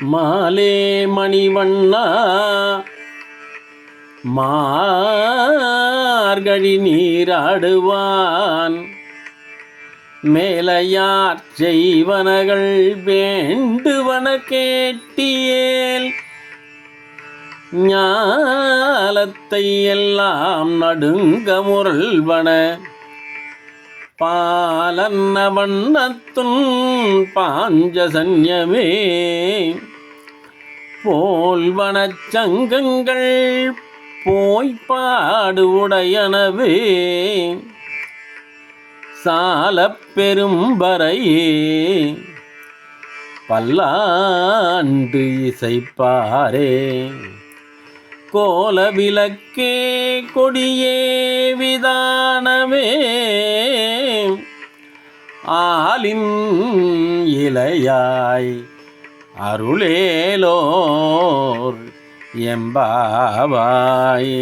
மாலே மணிவண்ணா மார்கழி நீராடுவான். மேலையார் செய்வனகள் வேண்டுவன கேட்டியேல் ஞாலத்தை எல்லாம் நடுங்க முரள்வன. பாலன்ன வண்ணத்துன் பாஞ்சசன்யமே. போல்வனச்சங்கங்கள் போய்ப்பாடு உடையனவே. சாலப் பெரும்பறையே பல்லாண்டு இசைப்பாரே. கோல விளக்கே கொடியே விதானமே. ஆலின் இலையாய் அருளேலோர் எம்பாவாய்.